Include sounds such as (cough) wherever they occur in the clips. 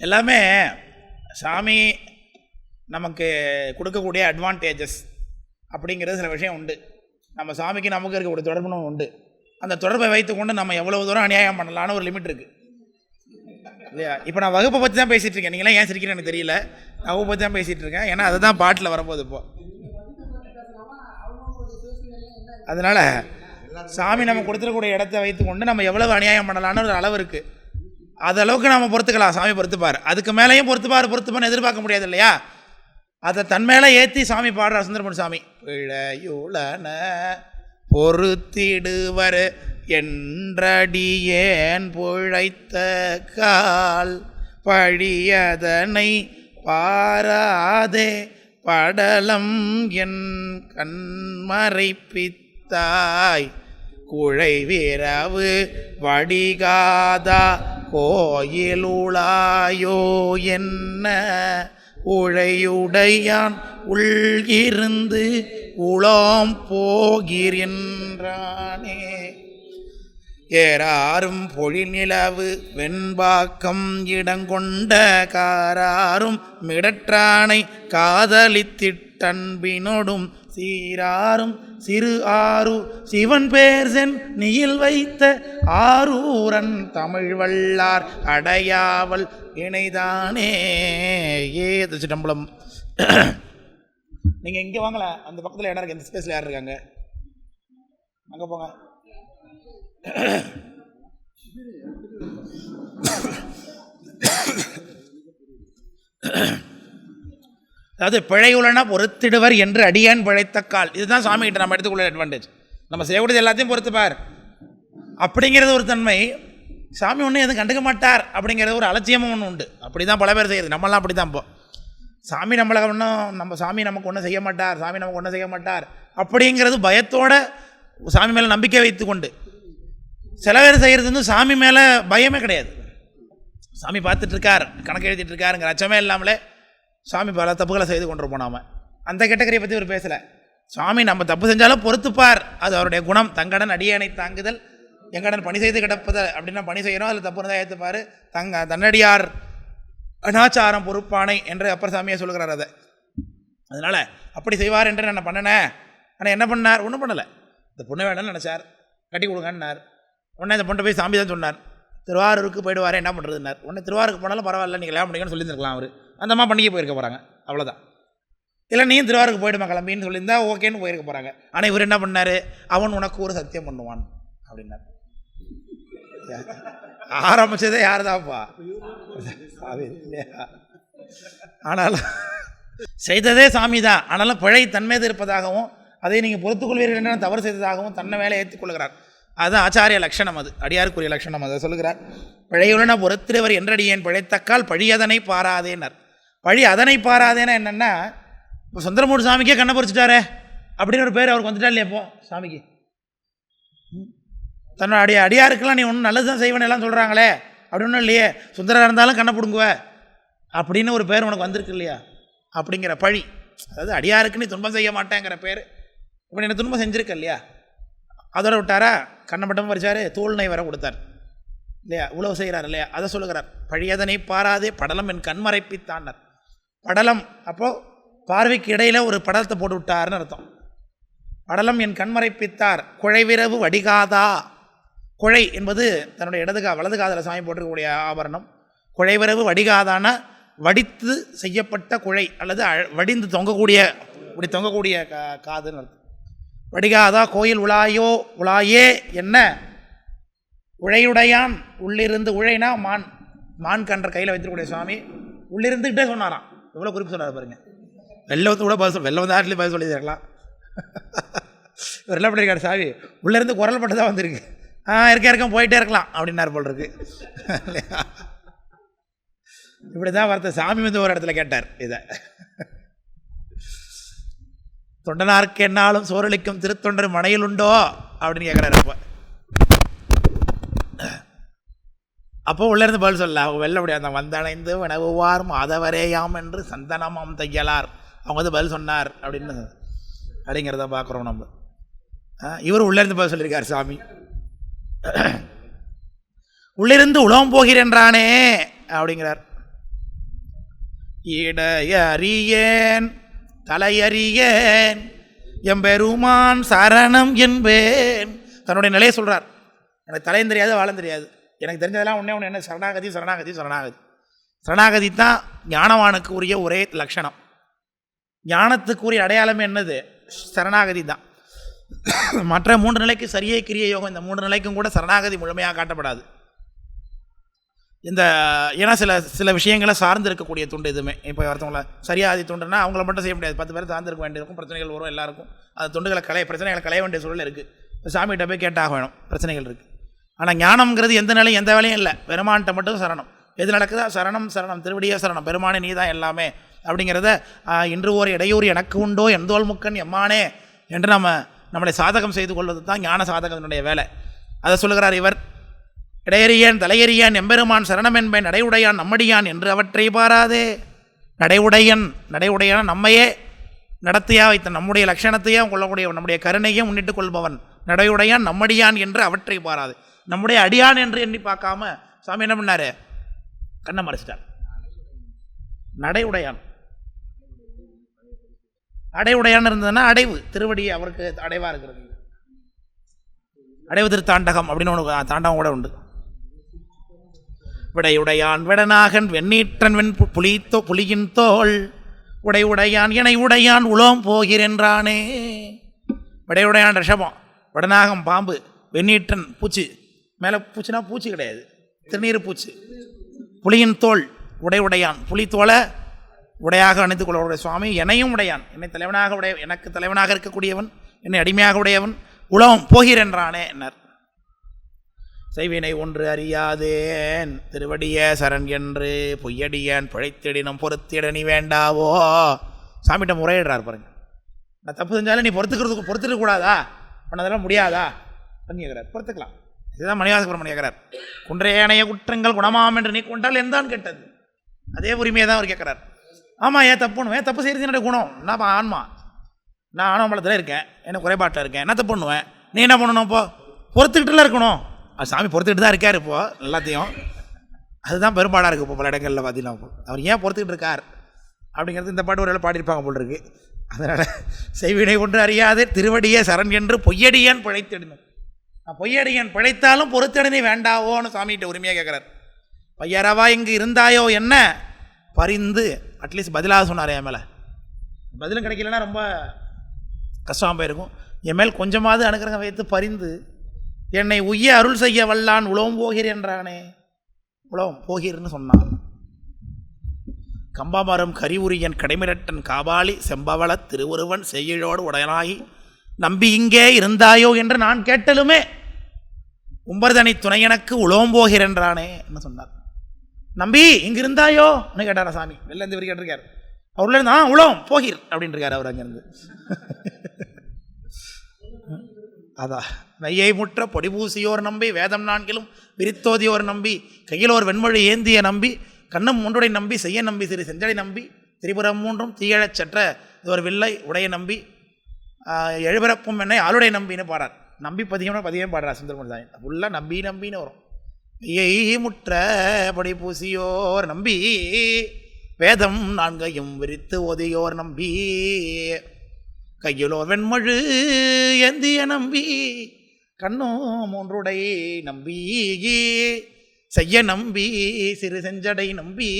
எல்லாமே சாமி நமக்கு கொடுக்கக்கூடிய அட்வான்டேஜஸ் அப்படிங்கிறது சில விஷயம் உண்டு. நம்ம சாமிக்கு நமக்கு இருக்கக்கூடிய தொடர்புனும் உண்டு. அந்த தொடர்பை வைத்துக்கொண்டு நம்ம எவ்வளவு தூரம் அநியாயம் பண்ணலான்னு ஒரு லிமிட் இருக்குது இல்லையா? இப்போ நான் வகுப்பை பற்றி தான் பேசிகிட்டு இருக்கேன். நீங்களாம் ஏன் சிரிக்கிறேன்னு எனக்கு தெரியல. நான் வகுப்பை பற்றி தான் பேசிகிட்டு இருக்கேன். ஏன்னா அதுதான் பாட்டில் வரும்போது இப்போ. அதனால் சாமி நம்ம கொடுத்துருக்கூடிய இடத்த வைத்துக்கொண்டு நம்ம எவ்வளவு அநியாயம் பண்ணலான்னு ஒரு அளவு இருக்குது அதளவுக்கு நாம் நம்ம பொறுத்துக்கலாம். சாமி பொறுத்துப்பார். அதுக்கு மேலேயும் பொறுத்துப்பார் பொறுத்துப்பான்னு எதிர்பார்க்க முடியாது இல்லையா? அதை தன் மேலே ஏற்றி சாமி பாடுறார் சுந்தரமன் சாமி. பிழையுளன பொறுத்திடுவர் என்றடியேன் புழைத்த கால் பழியதனை பாராதே படலம் என் கண்மறைப்பித்தாய். குழை வீரவு வடிகாதா கோயிலுளாயோ என்ன? உழையுடையான் உள்கிருந்து உளம் போகிறேன்றானே ஏறாரும் பொழிநிலவு வெண்பாக்கம் இடங்கொண்ட காராரும் மிடற்றானை காதலித்திட்டன்பினோடும் சீராரும் சிறு ஆறு சிவன் பேர் சென் நீயில் வைத்த ஆரூரன் தமிழ் வள்ளார் அடையாவல் இணைதானே. ஏ சிட்டம்பலம் நீங்கள் இங்கே வாங்கல அந்த பக்கத்தில் இடம் இருக்கு இந்த ஸ்பேஸில் யார் இருக்காங்க? அங்கே போங்க. அதாவது பிழையுள்ளனா பொறுத்திடுவர் என்று அடியான் பிழைத்த கால். இதுதான் சாமி கிட்ட நம்ம எடுத்துக்கொள்ள அட்வான்டேஜ் நம்ம செய்யக்கூடியது எல்லாத்தையும் பொறுத்துப்பார். அப்படிங்கிறது ஒரு தன்மை. சாமி ஒன்றும் எதுவும் கண்டுக்க மாட்டார் அப்படிங்கிறது ஒரு அலட்சியமும் ஒன்று உண்டு. அப்படி தான் பல பேர் செய்யுது. நம்மளாம் அப்படி தான் இப்போ சாமி நம்மளை ஒன்றும் நம்ம சாமி நமக்கு ஒன்றும் செய்ய மாட்டார். சாமி நமக்கு ஒன்றும் செய்ய மாட்டார். அப்படிங்கிறது பயத்தோட சாமி மேலே நம்பிக்கை வைத்துக்கொண்டு. சில பேர் செய்கிறது வந்து சாமி மேலே பயமே கிடையாது. சாமி பார்த்துட்டு இருக்கார் கணக்கு எழுதிட்டு இருக்காருங்கிற அச்சமே இல்லாமலே சாமி பல தப்புகளை செய்து கொண்டு போனாம அந்த கேட்டகரியை பற்றி ஒரு பேசலை. சாமி நம்ம தப்பு செஞ்சாலும் பொறுத்துப்பார். அது அவருடைய குணம். தங்கடன் அடியணை தாங்குதல். எங்கடன் பணி செய்து கிடப்பது அப்படின்னா பணி செய்யணும். அதில் தப்பு இருந்தால் ஏற்றுப்பார் தங்க தன்னடியார் அனாச்சாரம் பொறுப்பானை என்று அப்பர் சாமியை சொல்கிறார் அதை. அதனால் அப்படி செய்வார் என்று நான் பண்ணினேன் ஆனால் என்ன பண்ணார்? ஒன்றும் பண்ணலை. இந்த பொண்ணு வேணும்னு நினச்சார். கட்டி கொடுங்கன்னார். உடனே இந்த பொண்ணை போய் சாமி தான் சொன்னார். திருவாரூருக்கு போயிடுவார் என்ன பண்ணுறதுன்னார் உடனே திருவாரூருக்கு போனாலும் பரவாயில்ல நீங்கள் கல்யாணம் பண்ணிக்கன்னு சொல்லியிருந்துருக்கலாம் அவர். அந்த அம்மா பண்ணிக்க போயிருக்க போகிறாங்க அவ்வளோதான் இல்லை நீயும் திருவாரூருக்கு போயிடுமா கிளம்பின்னு சொல்லியிருந்தா ஓகேன்னு போயிருக்க போகிறாங்க ஆனால் இவர் என்ன பண்ணார்? அவன் உனக்கு ஒரு சத்தியம் பண்ணுவான் அப்படின்னார். ஆரம்பிச்சதே யார் தான்ப்பா இல்லையா? ஆனாலும் செய்ததே சாமி தான் ஆனாலும் பிழை தன்மீது இருப்பதாகவும் அதை நீங்கள் பொறுத்துக்கொள்வீர்கள் என்ற தவறு செய்ததாகவும் தன்னை வேலை ஏற்றுக்கொள்கிறார் அதுதான் ஆச்சாரிய லட்சணம் அது. அடியாருக்குரிய லட்சணம் அதை. சொல்லுகிறார் பிழையுடன பொறுத்திருவர் என்றடியேன் பிழைத்தக்கால் பழியதனை பாராதேனர். பழி அதனை பாராதேன்னா என்னென்னா இப்போ சுந்தரமூர் சாமிக்கே கண்ணை பொறிச்சிட்டாரே அப்படின்னு ஒரு பேர் அவருக்கு வந்துட்டா இல்லையா இப்போ சாமிக்கு. தன்னோட அடிய அடியாருக்கெல்லாம் நீ ஒன்றும் நல்லது தான் செய்வன எல்லாம் சொல்கிறாங்களே அப்படி ஒன்றும் இல்லையே சுந்தரராக இருந்தாலும் கண்ணை பிடுங்குவ அப்படின்னு ஒரு பேர் உனக்கு வந்திருக்கு இல்லையா அப்படிங்கிற பழி. அதாவது அடியாருக்கு நீ துன்பம் செய்ய மாட்டேங்கிற பேர். இப்போ நீ என்ன துன்பம் செஞ்சுருக்க இல்லையா? அதோட விட்டாரா கண்ணை மட்டும் பறிச்சார் தோல் வர கொடுத்தார். இல்லையா? உழவு செய்கிறார் இல்லையா? அதை சொல்லுகிறார். பழியதனை பாராதே படலம் என் கண்மறைப்பித்தான்னார் படலம். அப்போது பார்வைக்கு இடையில் ஒரு படலத்தை போட்டு விட்டார்னு அர்த்தம். படலம் என் கண்மறைப்பித்தார் குழைவிரவு வடிகாதா. குழை என்பது தன்னுடைய இடது கா வலது காதில் சாமி போட்டிருக்கக்கூடிய ஆபரணம். குழைவிரவு வடிகாதான வடித்து செய்யப்பட்ட குழை அல்லது அழ- வடிந்து தொங்கக்கூடிய இப்படி தொங்கக்கூடிய கா காதுன்னு அர்த்தம். வடிகாதா கோயில் உலாயோ உலாயே என்ன? உழையுடையான். உள்ளிருந்து உழைனா மான். மான் கன்ற கையில் வைத்திருக்கக்கூடிய சுவாமி உள்ளிருந்துக்கிட்டே சொன்னாராம். எவ்வளோ குறிப்பு சொன்னார் பாருங்கள் பாருங்க வெள்ளவத்து கூட பதில் சொல் வந்து ஆட்டிலே பதில் சொல்லியிருக்கலாம். இவர் என்ன பண்ணியிருக்காரு சாவி உள்ளேருந்து குரல் மட்டும் தான் வந்திருக்கு. ஆ இருக்க இருக்க போயிட்டே இருக்கலாம் அப்படின்னார் போல் இருக்கு. இப்படி தான் வார்த்தை சாமி வந்து ஒரு இடத்துல கேட்டார் இதை. தொண்டனாருக்கு என்னாலும் சோரளிக்கும் திருத்தொண்டர் மனையில் உண்டோ? அப்படின்னு கேட்குறாரு அப்போ. அப்போ உள்ளேருந்து பதில் சொல்ல அவங்க வெல்ல முடியாது வந்தடைந்து வினவுவார் மாதவரேயாம் என்று சந்தனமாம் தையலார். அவங்க வந்து பதில் சொன்னார் அப்படின்னு அப்படிங்கிறத பார்க்குறோம் நம்ம. இவர் உள்ளேருந்து பதில் சொல்லியிருக்கார் சாமி. உள்ளிருந்து உலகம் போகிறேன்றானே அப்படிங்கிறார். இடையறியேன் தலையறியேன் எம்பெருமான் சரணம் என்பேன். தன்னுடைய நிலையை சொல்கிறார் எனக்கு தலையும் தெரியாது வாழும் தெரியாது. எனக்கு தெரிஞ்சதெல்லாம் ஒன்றே ஒன்று என்ன? சரணாகதி சரணாகதி சரணாகதி. சரணாகதி தான் ஞானவானுக்கு உரிய ஒரே லட்சணம். ஞானத்துக்குரிய அடையாளமே என்னது? சரணாகதி தான். மற்ற மூன்று நிலைக்கு சரியே கிரிய யோகம் இந்த மூன்று நிலைக்கும் கூட சரணாகதி முழுமையாக காட்டப்படாது. இந்த ஏன்னா சில சில விஷயங்களை சார்ந்து இருக்கக்கூடிய துண்டு எதுவுமே. இப்போ ஒருத்தவங்கள சரியாதி துண்டுனா அவங்கள மட்டும் செய்ய முடியாது. பத்து பேர் சார்ந்திருக்க வேண்டியிருக்கும் பிரச்சனைகள் வரும் எல்லாருக்கும். அந்த துண்டுகளை கலைய பிரச்சனைகளை களைய வேண்டிய சூழல் இருக்குது சாமிகிட்ட போய் கேட்டாக வேணும். பிரச்சனைகள் இருக்குது ஆனால் ஞானம்ங்கிறது எந்த நிலையும் எந்த வேலையும் இல்லை. பெருமான்கிட்ட மட்டும் சரணம். எது நடக்குதா சரணம் சரணம். திருவடியே சரணம். பெருமானே நீ தான் எல்லாமே. அப்படிங்கிறத இன்று ஓர் இடையூறு எனக்கு உண்டோ எந்தோல் முக்கன் எம்மானே என்று நம்ம நம்மளை சாதகம் செய்து கொள்வது தான் ஞான சாதகத்தினுடைய வேலை. அதை சொல்லுகிறார் இவர் இடையறியான் தலையறியான் எம்பெருமான் சரணம் என்பேன் நடையுடையான் நம்மடியான் என்று அவற்றை பாராதே. நடைவுடையன் நடைவுடையான் நம்மையே நடத்தியா வைத்த நம்முடைய லட்சணத்தையே கொள்ளக்கூடிய நம்முடைய கருணையே முன்னிட்டு கொள்பவன் நடையுடையான் நம்மடியான் என்று அவற்றை பாராது. நம்முடைய அடியான் என்று எண்ணி பார்க்காம சாமி என்ன பண்ணாரு? கண்ணை மறைச்சிட்டார். நடையுடையான் அடைவுடையான் இருந்ததுன்னா அடைவு. திருவடி அவருக்கு அடைவா இருக்கிறது. அடைவு திருத்தாண்டகம் அப்படின்னு ஒன்று தாண்டகம் கூட உண்டு. விடையுடையான் விடனாகன் வெண்ணீற்றன் வெண் பு- புலித்தோ புலியின் தோள். உடை உடையான் உடையான் உலோம் போகிறென்றானே விடையுடையான் ரிஷபம். வடநாகம் பாம்பு வெண்ணீற்றன் பூச்சி. மேலே பூச்சினா பூச்சி கிடையாது. திருநீர் பூச்சி. புலியின் தோல் உடை உடையான். புலி தோலை உடையாக அணிந்து கொள்ளக்கூடிய சுவாமி என்னையும் உடையான். என்னை தலைவனாக உடைய எனக்கு தலைவனாக இருக்கக்கூடியவன் என்னை அடிமையாக உடையவன். உலகம் போகிறென்றானே என்னர் செய்வினை ஒன்று அறியாதேன் திருவடிய சரண் என்று பொய்யடியன் பிழைத்திடினும் பொறுத்திட நீ வேண்டாவோ? சாமிகிட்ட முறையிடுறார் பாருங்க. நான் தப்பு செஞ்சாலும் நீ பொறுத்துக்கிறதுக்கு பொறுத்துக்க கூடாதா பண்ணதெல்லாம் முடியாதா? பண்ணிக்கிறார் பொறுத்துக்கலாம். இதுதான் மணிவாசபுரம் கேட்குறார் குன்றையனைய குற்றங்கள் குணமாம் என்று நீ கொண்டால் எந்தான் கெட்டது? அதே உரிமையை தான் அவர் கேட்குறார் ஆமாம் ஏன் தப்பு பண்ணுவேன்? தப்பு செய்கிறது என்னோட குணம்? நான் ஆன்மா. நான் ஆனவம்பளத்தில் இருக்கேன். என்ன குறைபாட்டில் இருக்கேன். என்ன தப்பு பண்ணுவேன். நீ என்ன பண்ணணும் இப்போ? பொறுத்துக்கிட்டுலாம் இருக்கணும். அது சாமி பொறுத்துக்கிட்டு தான் இருக்கார் இப்போது எல்லாத்தையும். அதுதான் பெரும்பாடாக இருக்குது இப்போ பல இடங்களில் பார்த்தீங்கன்னா அவர் ஏன் பொறுத்துக்கிட்டு இருக்கார்? அப்படிங்கிறது இந்த பாட்டு ஒரு வேலை பாடியிருப்பாங்க போல் இருக்குது அதனால் செய்வினை ஒன்று அறியாது திருவடியே சரண் என்று பொய்யடியான் பிழைத்திடணும் நான் பொய்யடியன் பிழைத்தாலும் பொறுத்தடனே வேண்டாவோன்னு சாமிகிட்ட உரிமையாக கேட்குறார் பையரவா இங்கு இருந்தாயோ என்ன? பரிந்து அட்லீஸ்ட் பதிலாக சொன்னார் என் மேலே. பதிலும் கிடைக்கலன்னா ரொம்ப கஷ்டமாக போயிருக்கும். என் மேல் கொஞ்சமாவது அனுக்கிரகம் வைத்து பரிந்து என்னை உய்ய அருள் செய்ய வல்லான் உலவும் போகிறேன் என்றானே. உலகம் போகிறன்னு சொன்னான். கம்பாமரம் கரிவுரியன் கடைமிரட்டன் காபாலி செம்பவள திருவுருவன் செய்யலோடு உடையனாகி நம்பி இங்கே இருந்தாயோ என்று நான் கேட்டலுமே. உம்பர்தனை துணை எனக்கு உலோம் போகிறென்றானே என்ன சொன்னார். நம்பி இங்கிருந்தாயோ இருந்தாயோன்னு கேட்டாரா சாமி? வெளில இருந்து இவர் கேட்டிருக்கார். அவர் உள்ள ஆ உலகம் போகிற் அப்படின்னு அவர் அங்கேருந்து. அதான் நையை முற்ற பொடிபூசியோர் நம்பி வேதம் நான்கிலும் விரித்தோதியோர் நம்பி கையிலோர் வெண்மொழி ஏந்திய நம்பி கண்ணம் மூன்றுடை நம்பி செய்ய நம்பி சிறு செஞ்சடை நம்பி திரிபுரம் மூன்றும் தீயழச் சற்ற இது ஒரு வில்லை உடைய நம்பி எழுபிறப்பும் என்னை ஆளுடைய நம்பின்னு பாடார் நம்பி பதியம்னா பதிகம் பாடுறார் சுந்தரமணி ஃபுல்லாக நம்பி நம்பின்னு வரும். மெய்யை முற்ற படி பூசியோர் நம்பி வேதம் நான்கையும் விரித்து ஓதியோர் நம்பி கையிலோர் வெண்மழு எந்திய நம்பி கண்ணோ மூன்றுடை நம்பி செய்ய நம்பி சிறு செஞ்சடை நம்பி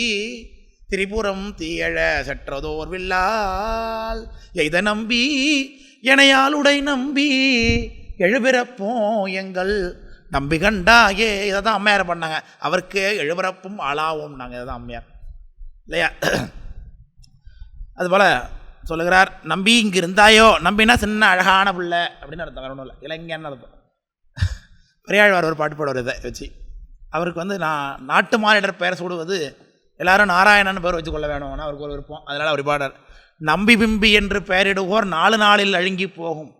திரிபுரம் தீயழ சற்றதோர் வில்லால் எய்த நம்பி எனையாளுடை நம்பி எழுபிறப்போம் எங்கள் நம்பி கண்டாயே இதை தான் அம்மையார் பண்ணாங்க? அவருக்கு எழுபிறப்பும் ஆளாவும் நாங்கள் இதை தான் அம்மையார். இல்லையா? அதுபோல் சொல்லுகிறார் நம்பி இங்கே இருந்தாயோ நம்பினா சின்ன அழகான பிள்ளை. அப்படின்னு அர்த்தம் வேற ஒன்றும் இல்லை. இளைஞன்னு அர்த்தம். பெரியாழ்வார் ஒரு பாட்டு பாடுவார் இதை வச்சு. அவருக்கு வந்து நான் நாட்டு மானிடர் பெயர் சூடுவது எல்லாரும் நாராயணன் பேர் வச்சுக்கொள்ள வேணும்னு அவருக்கு ஒரு விருப்பம். அதனால் அவர் பாடார் நம்பி பிம்பி என்று பெயரிடுவோர் நாலு நாளில் அழுங்கி போகும்.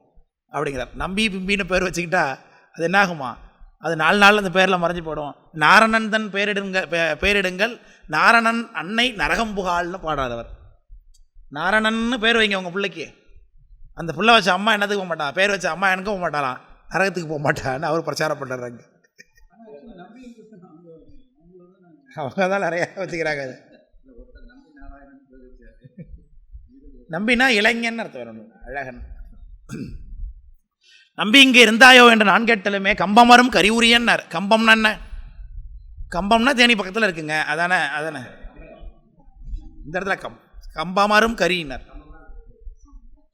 அப்படிங்கிறார். நம்பி பிம்பின்னு பேர் வச்சுக்கிட்டா அது என்னாகுமா? அது நாலு நாள் அந்த பேரில் மறைஞ்சு போடும் நாரணன் தன் பேரிடுங்க பே- பேரிடுங்கள். நாரணன் அன்னை நரகம் புகாள்னு பாடுறார் அவர் நாரணன்னு பேர் வைங்க உங்கள் பிள்ளைக்கு. அந்த பிள்ளை வச்ச அம்மா என்னத்துக்கு போக மாட்டான் பேர் வச்ச அம்மா எனக்கு போக மாட்டாளாம். நரகத்துக்கு போக மாட்டான்னு அவர் பிரச்சாரம் பண்ணுறாங்க அவங்க தான் நிறையா வச்சுக்கிறாங்க அது. நம்பினா இளைஞன் அர்த்தம் வரணும் அழகன் நம்பி இங்கே இருந்தாயோ என்று நான் கேட்டலுமே கம்பமரும் கரிவுரியன்னார் கம்பம்னா என்ன? கம்பம்னா தேனி பக்கத்தில் இருக்குங்க. அதானே அதானே. இந்த இடத்துல கம் கம்பமரும் கரியினர்.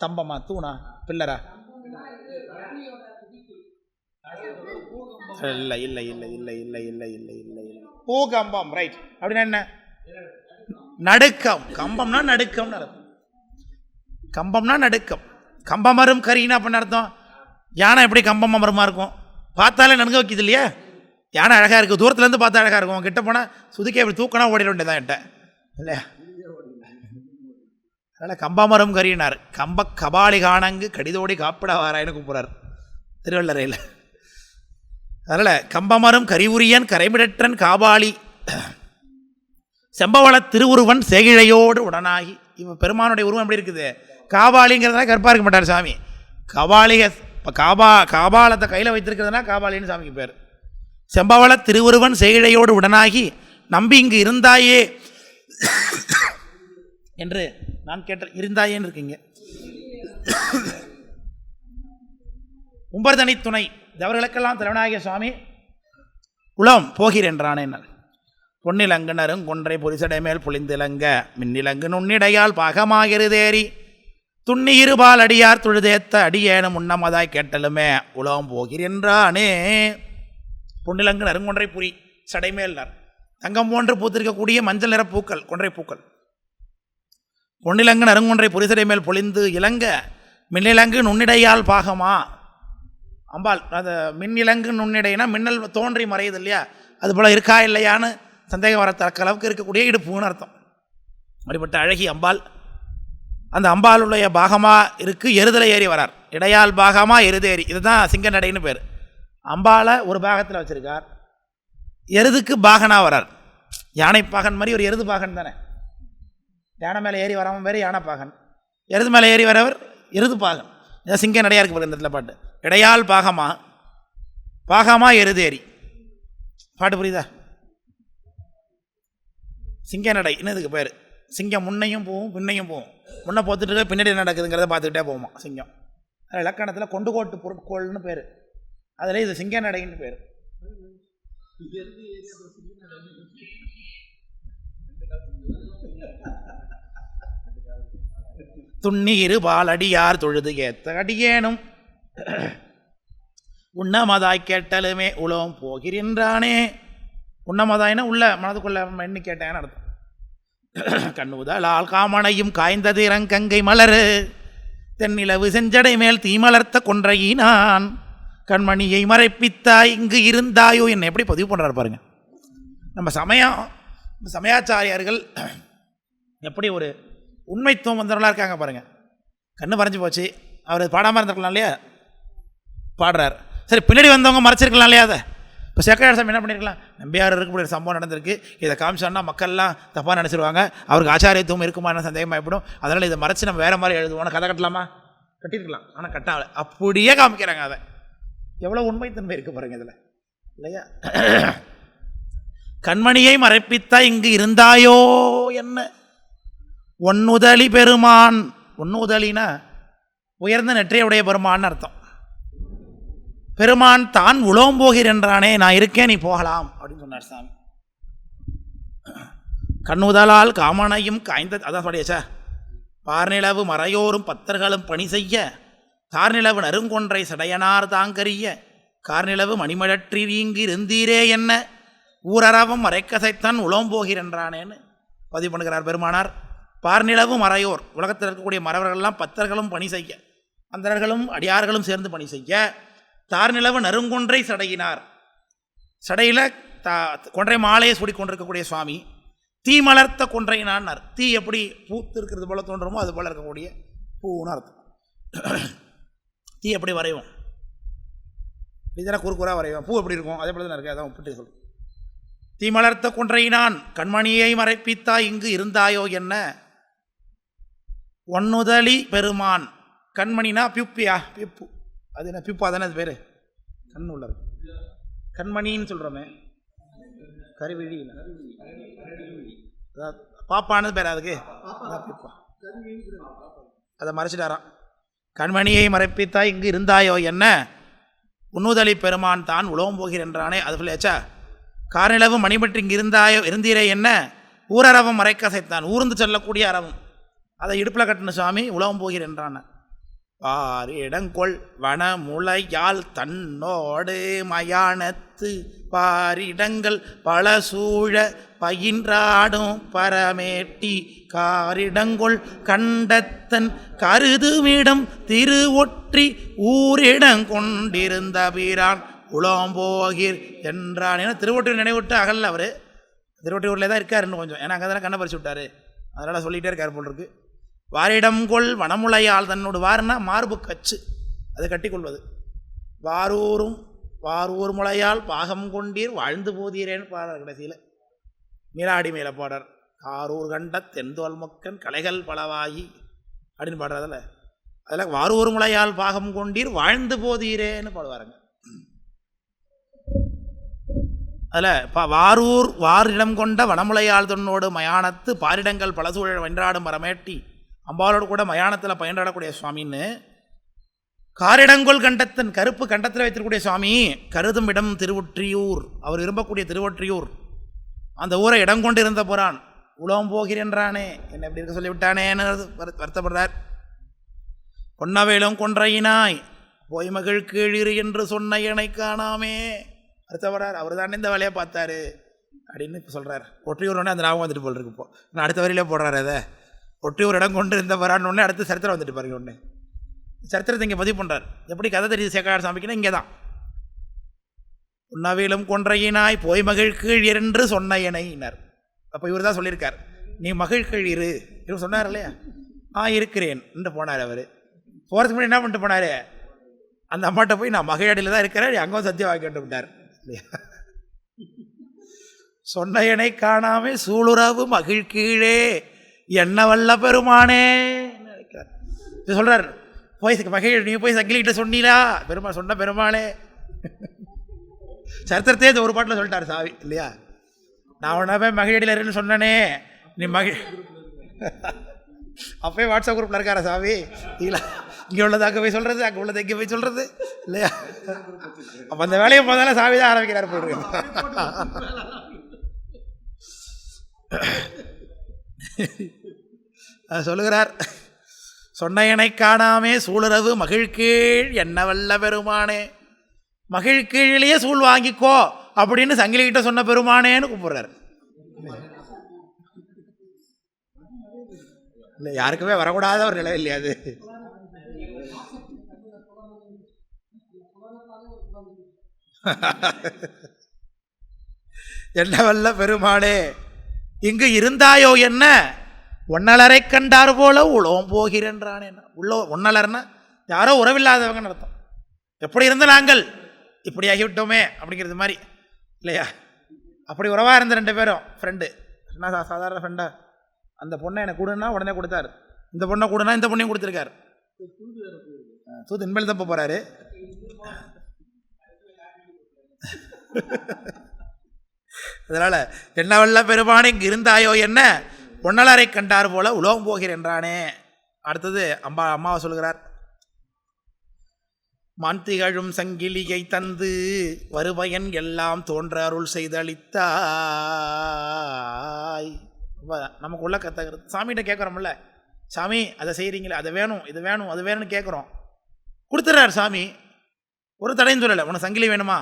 தம்பமா தூணா பில்லரா இல்லை இல்லை இல்லை இல்லை இல்லை இல்லை இல்லை இல்லை இல்லை. பூ கம்பம் ரைட் அப்படின்னா என்ன? நடுக்கம். கம்பம்னா நடுக்கம்னு அர்த்தம். கம்பம்னா நடுக்கம். கம்பமரம் கரின்னா பண்ண அர்த்தம்? யானை எப்படி கம்பம் மரமாக இருக்கும்? பார்த்தாலே நடுங்க வைக்கிது இல்லையா? யானை அழகாக இருக்குது தூரத்துலேருந்து பார்த்தா அழகாக இருக்கும். கிட்ட போனால் சுதுக்கே இப்படி தூக்கினா ஓடிட வேண்டியதான் என்கிட்ட. இல்லையா? அதனால் கம்பமரம் கரியினார் கம்ப கபாலி காணங்கு கடிதோடி காப்பிட வாராயன்னு கூப்பிட்றார். திருவள்ளரையில். அதனால் கம்பமரம் கரிவுரியன் கரைமிடற்றன் காபாலி. செம்பவள திருவுருவன் சேகிழையோடு உடனாகி இவன் பெருமானுடைய உருவம் எப்படி இருக்குது? காபாலிங்கிறதுனா கருப்பாக இருக்க மாட்டார் சாமி. கபாலிக இப்போ காபா காபாலத்தை கையில் வைத்திருக்கிறதுனா காபாலின்னு சாமிக்கு பேர். செம்பவள திருவுருவன் செயழையோடு உடனாகி நம்பி இங்கு இருந்தாயே என்று நான் கேட்ட இருந்தாயேன்னு இருக்கீங்க. உம்பர்தனி துணை தவறுகளுக்கெல்லாம் தலைவனாகிய சுவாமி உளம் போகிறேன்றானே நான் பொன்னிலங்கு நறுங்கொன்றை பொரிசடை மேல் பொழிந்திலங்க மின்னிலங்கு நுண்ணிடையால் பாகமாகிறதேறி துண்ணியிருபால் அடியார் தொழுதேத்த அடியேனும் உண்ணமதாய் கேட்டலுமே உலகம் போகிறென்றானே பொன்னிலங்கு நறுங்கொன்றை புரி சடைமேல்னார் தங்கம் போன்று பூத்திருக்கக்கூடிய மஞ்சள் நிற பூக்கள் கொன்றை பூக்கள். பொன்னிலங்கு நறுங்கொன்றை புரிசடை மேல் பொழிந்து இலங்க மின்னிலங்கு நுண்ணிடையால் பாகமா. அம்பாள் அந்த மின்னிலங்கு நுண்ணிடைனா மின்னல் தோன்றி மறையுது இல்லையா? அது போல் இருக்கா இல்லையான்னு சந்தேகம் வரத்தக்க அளவுக்கு இருக்கக்கூடிய இடுப்புன்னு அர்த்தம். அப்படிப்பட்ட அழகி அம்பாள் அந்த அம்பாளுடைய பாகமாக இருக்கு எருதலை ஏறி வரார். இடையால் பாகமாக எருதேறி இதுதான் சிங்க நடைன்னு பேர். அம்பாளை ஒரு பாகத்தில் வச்சுருக்கார். எருதுக்கு பாகனாக வரார். யானை பாகன் மாதிரி ஒரு எருது பாகன் தானே. யானை மேலே ஏறி வரவன் பேர் யானை பாகன். எருது மேலே ஏறி வரவர் எருது பாகன். இதான் சிங்க நடையாக இருக்கு பாருங்க இந்த இடத்துல பாட்டு. இடையால் பாகமா பாகமா எருதேறி பாட்டு புரியுதா? சிங்க நடை இன்னதுக்கு பேர். சிங்கம் முன்னையும் போகும் பின்னையும் போகும் முன்னே போத்துட்டு பின்னாடி என்ன நடக்குதுங்கிறத பார்த்துக்கிட்டே போகுமா சிங்கம். அதில் இலக்கணத்தில் கொண்டு கோட்டு பொருட்கோள்னு பேர். அதில் இது சிங்க நடைன்னு பேர். துண்ணீரு பாலடியார் தொழுது ஏத்த அடியேனும். உண்ணமதாய் கேட்டலுமே உலகம் போகின்றானே உண்ணமதாய்னா உள்ள மனதுக்குள்ள எண்ணி கேட்டேன்னு அர்த்தம். (clears throat) கண்ணுதலால் காமனையும் காய்ந்தது இறங்கங்கை மலரு. தென்னிலவு செஞ்சடை மேல் தீமலர்த்த கொன்றையினான் கண்மணியை மறைப்பித்தாய் இங்கு இருந்தாயோ என்னை எப்படி பதிவு பண்ணுறாரு பாருங்க. நம்ம சமயம் நம்ம சமயாச்சாரியார்கள் (clears throat) எப்படி ஒரு உண்மைத்துவம் வந்தவர்களாக இருக்காங்க பாருங்கள் கண்ணு மறைஞ்சு போச்சு. அவர் பாடாமல் இருந்திருக்கலாம் இல்லையா? பாடுறார். சரி பின்னாடி வந்தவங்க மறைச்சிருக்கலாம் இல்லையா அதை? இப்போ சேக்கரார் சாமி என்ன பண்ணியிருக்கலாம் நம்பியார் இருக்கக்கூடிய ஒரு சம்பவம் நடந்திருக்கு. இதை காமிச்சோன்னா மக்கள்லாம் தப்பாக நினச்சிருவாங்க. அவருக்கு ஆச்சாரியத்துவம் இருக்குமான சந்தேகமாக எப்படும் அதனால் இதை மறைச்சு நம்ம வேறு மாதிரி எழுதுவோம் கதை கட்டலாமா? கட்டியிருக்கலாம். ஆனால் கட்டாகல. அப்படியே காமிக்கிறாங்க அதை. எவ்வளோ உண்மைத்தன்மை இருக்குது பாருங்க இதில். இல்லையா? கண்மணியை மறைப்பித்தா இங்கு இருந்தாயோ என்ன? ஒன்னுதலி பெருமான். ஒன்னுதலினா உயர்ந்த நெற்றியுடைய பெருமான்னு அர்த்தம். பெருமான் தான் உலோம் போகிறென்றானே நான் இருக்கேன் நீ போகலாம் அப்படின்னு சொன்னார் சாமி. கண்ணுதலால் காமனையும் காய்ந்த அதான் சொல்லியாச்சா பார்நிலவு மறையோரும் பத்தர்களும் பணி செய்ய கார்நிலவு நறுங்கொன்றை சடையனார் தாங்கரிய கார்நிலவு மணிமழற்றி நீங்கி இருந்தீரே என்ன ஊரறவும் மறைக்கசைத்தான் உலோம் போகிறென்றானேன்னு பதிவு பண்ணுகிறார் பெருமானார். பார்நிலவு மறையோர் உலகத்தில் இருக்கக்கூடிய மறவர்கள்லாம் பத்தர்களும் பணி செய்ய அந்தர்களும் அடியார்களும் சேர்ந்து பணி செய்ய தார்நிலவு நறுங்கொன்றை சடையினார். சடையில் தா கொன்றை மாலையை சூடி கொண்டிருக்கக்கூடிய சுவாமி தீ மலர்த்த கொன்றையினார் தீ எப்படி பூத்து இருக்கிறது போல தோன்றுமோ அது போல இருக்கக்கூடிய பூன்னு அர்த்தம். தீ எப்படி வரைவோம்? இதெல்லாம் குறுக்குறாக வரைவோம்? பூ எப்படி இருக்கும்? அதே போல தான் இருக்குது அதான் ஒப்பிட்டு சொல்லு. தீ மலர்த்த கொன்றையினான் கண்மணியை மறைப்பித்தா இங்கு இருந்தாயோ என்ன? ஒன்னுதலி பெருமான். கண்மணினா பியூப்பியா பியூப்பு. அது என்ன பிப்பா தானே அது பேர்? கண் உள்ள கண்மணின்னு சொல்கிறோமே கருவிழி இல்ல. பாப்பானது பேர் அதுக்கு? அதான் பியூப்பா அதை மறைச்சிட்டாராம். கண்மணியை மறைப்பித்தா இங்கு இருந்தாயோ என்ன? உன்னுதலி பெருமான் தான் உலகம் போகிறென்றானே அது சொல்லியாச்சா காரிளவு மணிபற்றி இங்கு இருந்தாயோ இருந்தீரே என்ன? ஊரறவம் மறைக்கசைத்தான். ஊர்ந்து செல்லக்கூடிய அறவும். அதை இடுப்பில் கட்டின சுவாமி உலகம் போகிறென்றான பார் இடங்கொள் வனமுளையால் தன்னோடு மயானத்து பாரிடங்கள் பல சூழ பயின்றாடும் பரமேட்டி காரிடங்கொள் கண்டத்தன் கருதுமிடம் திருவொற்றி ஊரிடம் கொண்டிருந்த வீரான் உளம்போகிர் என்றான். ஏன்னா திருவொற்றியூர் நினைவிட்டு அகல்ல அவர். திருவொற்றியூரில் தான் இருக்கார் இன்னும் கொஞ்சம். ஏன்னா அங்கே தானே கண்ணை பறிச்சு விட்டாரு. அதனால் சொல்லிகிட்டே இருக்கார் போல் இருக்குது வாரிடம் கொள் வனமுலையால் தன்னோடு வாருன்னா மார்பு கச்சு. அது கட்டிக்கொள்வது. வாரூரும் வாரூர் முளையால் பாகம் கொண்டீர் வாழ்ந்து போதீரேன்னு பாடுறார் கடைசியில். நீராடி மேலே பாடுறார். காரூர் கண்ட தென்தோல் மக்கன் கலைகள் பலவாயி. அப்படின்னு பாடுறதில்ல அதில். வாரூர் முளையால் பாகம் கொண்டீர் வாழ்ந்து போதீரேன்னு பாடுவாருங்க. அதில் பா வாரூர் வாரிடம் கொண்ட வனமுலையாள் தொன்னோடு மயானத்து பாரிடங்கள் பல சூழல் வென்றாடும் மரமேட்டி அம்பாலோடு கூட மயானத்தில் பயன்றாடக்கூடிய சுவாமின்னு காரிடங்கொள் கண்டத்தன் கருப்பு கண்டத்தில் வைத்திருக்கக்கூடிய சுவாமி கருதும் இடம் திருவொற்றியூர். அவர் விரும்பக்கூடிய திருவொற்றியூர். அந்த ஊரை இடம் கொண்டு இருந்த புறான். உலகம் போகிறேன்றானே என்ன எப்படி இருக்க சொல்லிவிட்டானேன்னு வருத்தப்படுறார். பொன்னவேலும் கொன்றையினாய் போய் மகள் கீழிரு என்று சொன்ன என்னை காணாமே. வருத்தப்படுறார். அவர் தானே இந்த வேலையை பார்த்தாரு. அப்படின்னு இப்போ சொல்கிறார் ஒற்றியூர் அந்த ஞாபகம் வந்துட்டு போல் இருக்கு இப்போ. நான் அடுத்த வரையிலே போடுறாரு அதை. ஒட்டி ஒரு இடம் கொண்டு இருந்த வரான்னு ஒன்று அடுத்து சரித்திரம் வந்துட்டு பாருங்க ஒன்று சரித்திரத்தை இங்கே பதிவு பண்ணுறார் எப்படி கதை தெரியுது சேக்காடு சாமிக்குன்னா இங்கே தான். உண்ணாவிலும் கொன்றையினாய் போய் மகிழ் கீழ் என்று சொன்ன அப்போ இவர் தான் சொல்லியிருக்கார். நீ மகிழ் கீழ் இரு. இவர் சொன்னார் இல்லையா? ஆ இருக்கிறேன். என்று போனார் அவர். போகிறதுக்கு முன்னாடி என்ன பண்ணிட்டு போனார்? அந்த அம்மாட்ட போய் நான் மகிழடியில் தான் இருக்கிறேன். அங்கே சத்தியம் வாங்கி கொண்டு விட்டார் இல்லையா? சொன்ன காணாமே சூளுறவு மகிழ் கீழே. என்ன வல்ல பெருமானே? நினைக்கிறார் இது சொல்கிறார் போய் மகிழ் நீ போய் சங்கிலிகிட்ட சொன்னீங்களா பெருமா சொன்ன பெருமாளே. சரித்திரத்தே இந்த ஒரு பாட்டில் சொல்லிட்டார் சாவி இல்லையா? நான் உடனே மகிழடியில் இருன்னு சொன்னனே. நீ மகிழ் அப்போயே வாட்ஸ்அப் குரூப்பில் இருக்காரா சாவி? இல்லை இங்கே உள்ளது அங்கே போய் சொல்கிறது அங்கே உள்ளது எங்கே போய் சொல்கிறது இல்லையா? அப்போ அந்த வேலையை போனாலும் சாவி தான் ஆரம்பிக்கிறார் போடுறேன் Yeah. சொல்லுகிறார். சொன்னையனை காணாமே சூளுறவு மகிழ்கீழ் என்ன வல்ல பெருமானே. மகிழ்கீழிலேயே சூழ் வாங்கிக்கோ அப்படின்னு சங்கிலிகிட்ட சொன்ன பெருமானேன்னு கூப்பிடுறார். இல்லை யாருக்குமே வரக்கூடாத ஒரு நிலை இல்லையா அது? (laughs) என்ன வல்ல பெருமாளே இங்கு இருந்தாயோ என்ன? ஒன்னலரை கண்டார் போல உலகம் போகிறேன்றான் என்ன? உள்ள ஒன்னலர்னா யாரோ உறவில்லாதவங்கன்னு அர்த்தம் எப்படி இருந்த நாங்கள்? இப்படி ஆகிவிட்டோமே அப்படிங்கிறது மாதிரி. இல்லையா? அப்படி உறவாக இருந்த ரெண்டு பேரும் ஃப்ரெண்டு என்ன சாதாரண ஃப்ரெண்டா அந்த பொண்ணை எனக்கு கொடுன்னா உடனே கொடுத்தாரு. இந்த பொண்ணை கொடுனா இந்த பொண்ணையும் கொடுத்துருக்காரு. அஹ் தூது இனிமேல் தப்ப போகிறாரு அதனால் என்ன வல்ல இங்கே இருந்தாயோ என்ன? பொன்னலரை கண்டார் போல உலகம் போகிறேன்றானே அடுத்தது அம்மா அம்மாவை சொல்கிறார். மான்திகழும் சங்கிலியை தந்து வருபயன் எல்லாம் தோன்ற அருள் செய்தளித்தாய். நமக்கு உள்ள கற்றுக்கிறது சாமிகிட்ட கேட்குறோம்ல சாமி அதை செய்கிறீங்களே அதை வேணும் இது வேணும் அது வேணும்னு கேட்குறோம் கொடுத்துட்றாரு சாமி. ஒரு தடையும் சொல்லலை. உனக்கு சங்கிலி வேணுமா?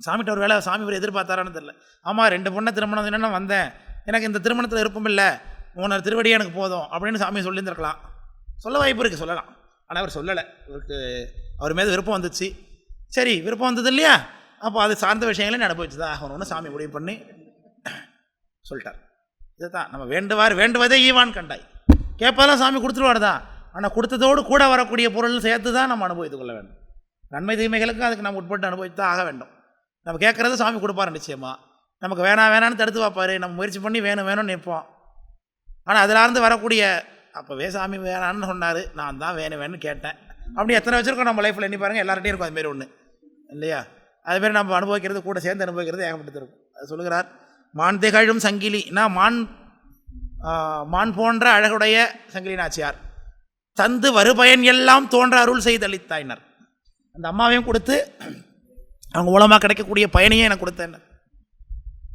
சாமிகிட்ட ஒரு வேலை சாமி ஒரு எதிர்பார்த்தாரான்னு தெரில ஆமாம் ரெண்டு பொண்ணை திருமணம் என்னென்னா வந்தேன். எனக்கு இந்த திருமணத்தில் விருப்பம் இல்லை. மூணு திருவடியே எனக்கு போதும் அப்படின்னு சாமி சொல்லியிருந்திருக்கலாம். சொல்ல வாய்ப்பு இருக்குது சொல்லலாம். ஆனால் அவர் சொல்லலை. இவருக்கு அவர் மீது விருப்பம் வந்துச்சு. சரி விருப்பம் வந்தது இல்லையா? அப்போ அது சார்ந்த விஷயங்களையும் அனுபவிச்சு தான் ஆகணும்னு சாமி முடிவு பண்ணி சொல்லிட்டார். இதுதான். நம்ம வேண்டுவார் வேண்டுவதே ஈவான் கண்டாய். கேட்பாலும் சாமி கொடுத்துருவார் தான் ஆனால் கொடுத்ததோடு கூட வரக்கூடிய பொருள் சேர்த்து தான் நம்ம அனுபவித்துக் கொள்ள வேண்டும். நன்மை தீமைகளுக்கும் அதுக்கு நம்ம உட்பட்டு அனுபவித்து தான் ஆக வேண்டும். நம்ம கேட்குறது சாமி கொடுப்பாரு நிச்சயமாக நமக்கு வேணாம் வேணான்னு தடுத்து பார்ப்பார். நம்ம முயற்சி பண்ணி வேணும் வேணும்னு நிற்போம் ஆனால் அதிலிருந்து வரக்கூடிய அப்போவே சாமி வேணான்னு சொன்னார். நான் தான் வேணும் வேணும்னு கேட்டேன். அப்படி எத்தனை வச்சுருக்கோம் நம்ம லைஃப்பில் எண்ணி பாருங்கள் எல்லார்ட்டையும் இருக்கும். அதுமாரி ஒன்று இல்லையா? அதுமாரி நம்ம அனுபவிக்கிறது கூட சேர்ந்து அனுபவிக்கிறது ஏகப்பட்டு இருக்கும். அது சொல்லுகிறார் மான் திகழும் சங்கிலி நான் மான் மான் போன்ற அழகுடைய சங்கிலி நாச்சியார். தந்து வருபயன் எல்லாம் தோன்ற அருள் செய்தளித்தாயினர். அந்த அம்மாவையும் கொடுத்து அவங்க மூலமாக கிடைக்கக்கூடிய பயனையும் எனக்கு கொடுத்தேன்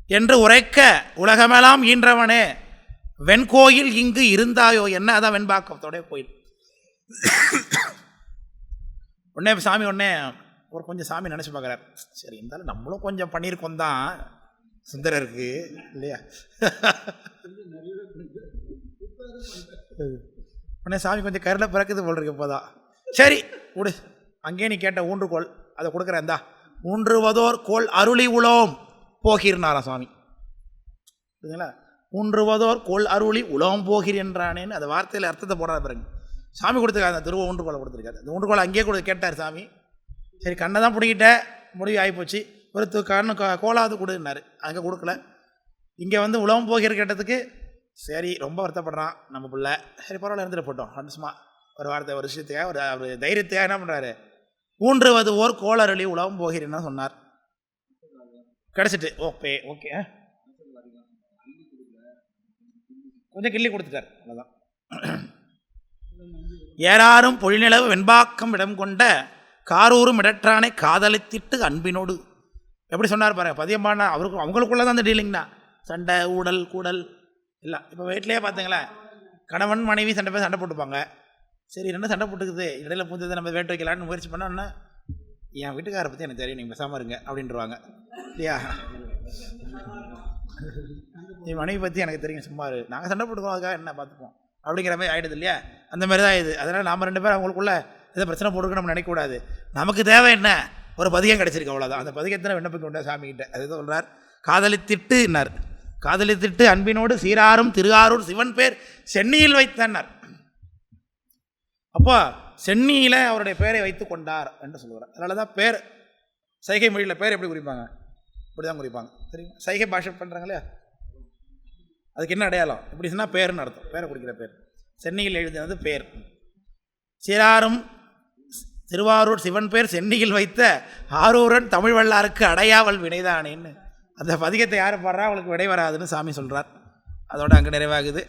என்று உரைக்க உலகமெல்லாம் ஈன்றவனே வெண்கோயில் இங்கு இருந்தாயோ? என்ன அதான் வெண்பாக்கத்தோடைய கோயில். உடனே சாமி உடனே ஒரு கொஞ்சம் சாமி நினச்சி பார்க்குறாரு சரி இருந்தாலும் நம்மளும் கொஞ்சம் பண்ணியிருக்கோம் தான் சுந்தரருக்கு இல்லையா? உடனே சாமி கொஞ்சம் கருணை பிறக்குது போல் இருக்கு இப்போதான். சரி விடு. அங்கேயே நீ கேட்ட ஊன்றுகோல் அதை கொடுக்குறேன் இந்தா. ஊன்றுவதோர் கோல் அருளி உலோம் போகிறனாரா சுவாமி? புரியுதுங்களா? ஊன்றுவதோர் கோல் அருளி உலகம் போகிற் என்றானேன்னு அந்த வார்த்தையில் அர்த்தத்தை போடாத பாருங்க. சாமி கொடுத்துருக்காரு அந்த திருவ ஊன்றுகோலை கொடுத்துருக்காரு. அந்த ஊன்றுகோலை அங்கேயே கொடு கேட்டார் சாமி. சரி கண்ணை தான் பிடிக்கிட்ட முடிவு ஆகிப்போச்சு ஒரு கண்ணு கோலாவது கொடுன்னாரு. அங்கே கொடுக்கல. இங்கே வந்து உலகம் போகிற கேட்டதுக்கு சரி ரொம்ப வருத்தப்படுறான் நம்ம பிள்ளை. சரி பரவாயில்ல இருந்துட்டு போட்டோம். கண்டிசமா ஒரு வார்த்தை ஒரு விஷயத்தையாக ஒரு ஒரு தைரியத்தையாக என்ன பண்ணுறாரு ஊன்றுவது ஓர் கோளரளி உலகம் போகிறேன்னு சொன்னார். கிடச்சிட்டு. Okay okay. கொஞ்சம் கிள்ளி கொடுத்துட்டார். அவ்வளோதான் ஏறாரும் பொழிநிலவு வெண்பாக்கம் இடம் கொண்ட காரூரும் இடற்றானை காதலித்திட்டு அன்பினோடு. எப்படி சொன்னார் பாருங்க பதியம்பானா அவருக்கு அவங்களுக்குள்ள தான் அந்த டீலிங்னா சண்டை ஊடல் கூடல் இல்லை இப்போ வீட்டிலேயே பார்த்துங்களேன் கணவன் மனைவி சண்டை போய் சண்டை போட்டுப்பாங்க. சரி ரெண்டும் சண்டை போட்டுக்குது? இடையில பூந்ததை நம்ம வேட்டு வைக்கலான்னு முயற்சி பண்ணோன்னா என் வீட்டுக்காரை பற்றி எனக்கு தெரியும் நீங்கள் பேசாமல் இருங்க அப்படின்றவாங்க. இல்லையா? என் மனைவி பற்றி எனக்கு தெரியும் சும்மா நாங்கள் சண்டை போட்டுக்கோம் அதுக்காக என்ன பார்த்துப்போம்? அப்படிங்கிற மாதிரி ஆகிடுது இல்லையா? அந்த மாதிரி தான் இது அதனால் நாம் ரெண்டு பேரும் அவங்களுக்குள்ள எதை பிரச்சனை போட்டுக்க நம்ம நினைக்கக்கூடாது. நமக்கு தேவை என்ன? ஒரு பதிகம் கிடச்சிருக்கு அவ்வளோதான் அந்த பதிகத்தில் விண்ணப்பிக்க உண்டா சாமிகிட்ட. அது சொல்கிறார் காதலித்திட்டுன்னார் காதலித்திட்டு அன்பினோடு சீராரும் திருஆரூர் சிவன் பேர் சென்னையில் வைத்தனர். அப்போ சென்னியில் அவருடைய பெயரை வைத்து கொண்டார் என்று சொல்லுவார். அதனால தான் பேர் சைகை மொழியில் பேர் எப்படி குறிப்பாங்க? இப்படி தான் குறிப்பாங்க. தெரியுமா? சைகை பாஷை பண்ணுறாங்க இல்லையா? அதுக்கு என்ன அடையாளம்? இப்படி சொன்னால் பேர்னு அர்த்தம். பேரை குறிக்கிற பேர். சென்னையில் எழுதினது பேர். சிறாரும் திருவாரூர் சிவன் பேர் சென்னையில் வைத்த ஆரூரன் தமிழ் வல்லாருக்கு அடையாவல் வினைதானேன்னு. அந்த பதிகத்தை யார் பாடுறா? அவளுக்கு விடை வராதுன்னு சாமி சொல்கிறார் அதோட அங்கே நிறைவாகுது.